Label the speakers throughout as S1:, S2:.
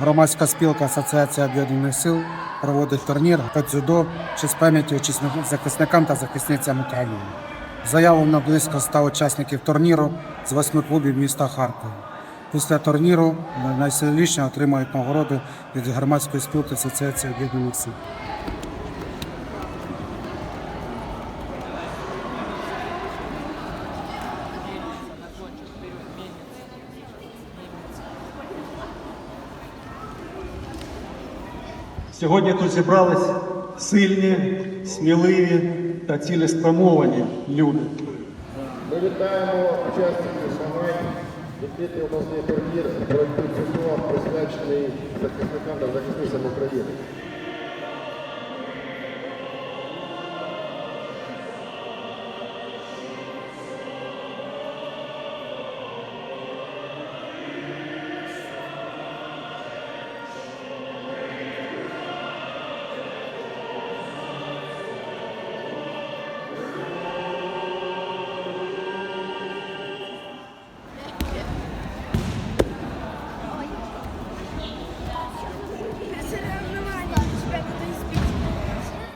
S1: Громадська спілка Асоціація об'єднаних сил проводить турнір по дзюдо чи з пам'яті захисникам та захисницям України. Заявлено близько 100 учасників турніру з восьми клубів міста Харкова. Після турніру найсильніші отримають нагороди від громадської спілки Асоціації об'єднаних сил.
S2: Сьогодні тут зібрались сильні, сміливі та цілеспрямовані люди.
S3: Ми вітаємо учасників змагань, відкритий обласний турнір боротьби цього присвячений захисникам та захисницям України.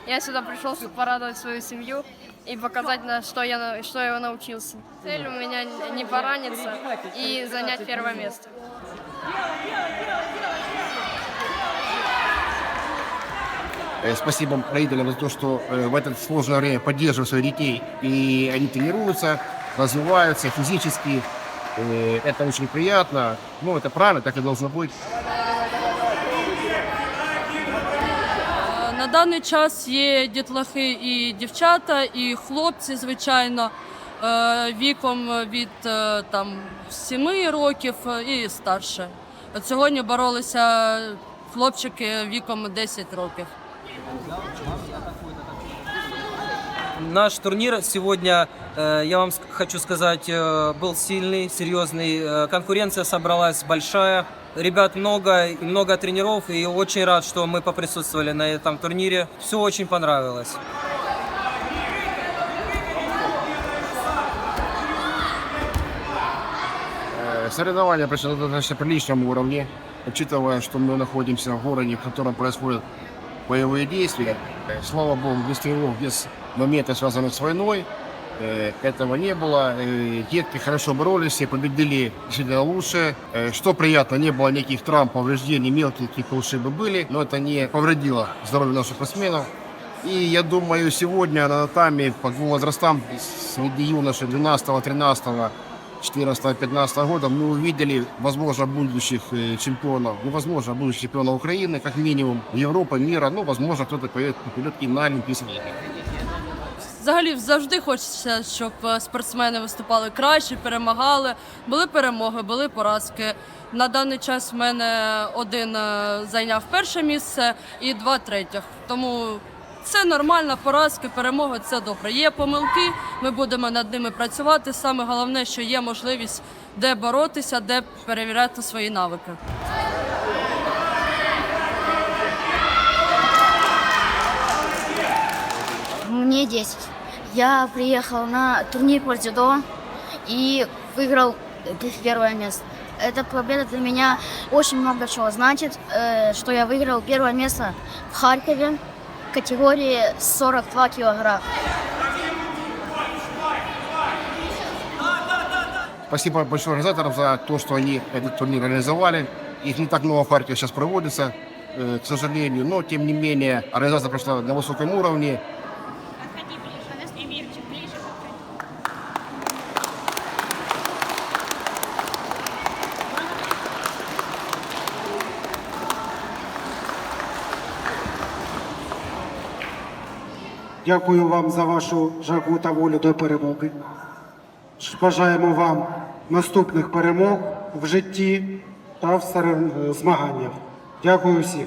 S4: Я сюда пришел, чтобы порадовать свою семью и показать, на что я, что я научился. Цель у меня не пораниться и занять первое место.
S5: Э, Спасибо родителям за то, что э, в это сложное время поддерживают своих детей. И они тренируются, развиваются физически. Э, Это очень приятно. Ну, это правильно, так и должно быть.
S6: Даний час є дітлахи і дівчата, і хлопці, звичайно, е, віком від е, там 7 років і старше. От сьогодні боролися хлопчики віком 10 років.
S7: Наш турнир сегодня, э, я вам хочу сказать, э, был сильный, серьезный. Э, Конкуренция собралась большая. Ребят много, много тренеров, и очень рад, что мы поприсутствовали на этом турнире. Все очень понравилось.
S5: Соревнования прошли на достаточно приличном уровне, учитывая, что мы находимся в городе, в котором происходят боевые действия. Э, Слава богу, без тревог, без моментов, связанных с войной, э, этого не было. Э, Детки хорошо боролись, все победили действительно лучше. Э, Что приятно, не было никаких травм, повреждений, мелких какие-то ушибы были, но это не повредило здоровью наших спортсменов. И я думаю, сегодня на татами по двум возрастам среди юношей 12, 13, 14, 15 года мы увидели, возможно, будущих э, чемпионов, ну, возможно, будущих чемпионов Украины, как минимум, Европы, мира, ну, возможно, кто-то пойдет, попадет и на Олимпийские игры.
S6: Взагалі завжди хочеться, щоб е, спортсмени виступали краще, перемагали. Були перемоги, були поразки. На даний час в мене один е, зайняв перше місце і два третіх. Тому це нормально, поразки, перемоги це добре. Є помилки, ми будемо над ними працювати. Саме головне, що є можливість де боротися, де перевіряти свої навики.
S8: Мне 10. Я приехал на турнир по дзюдо и выиграл э, первое место. Эта победа для меня очень много чего значит, э, что я выиграл первое место в Харькове в категории 42 килограмма.
S5: Спасибо большое организаторам за то, что они этот турнир организовали. Их не так много в Харькове сейчас проводится, э, к сожалению, но тем не менее организация прошла на высоком уровне.
S1: Дякую вам за вашу жагу та волю до перемоги. Бажаємо вам наступних перемог в житті та в серед- змаганнях. Дякую всім.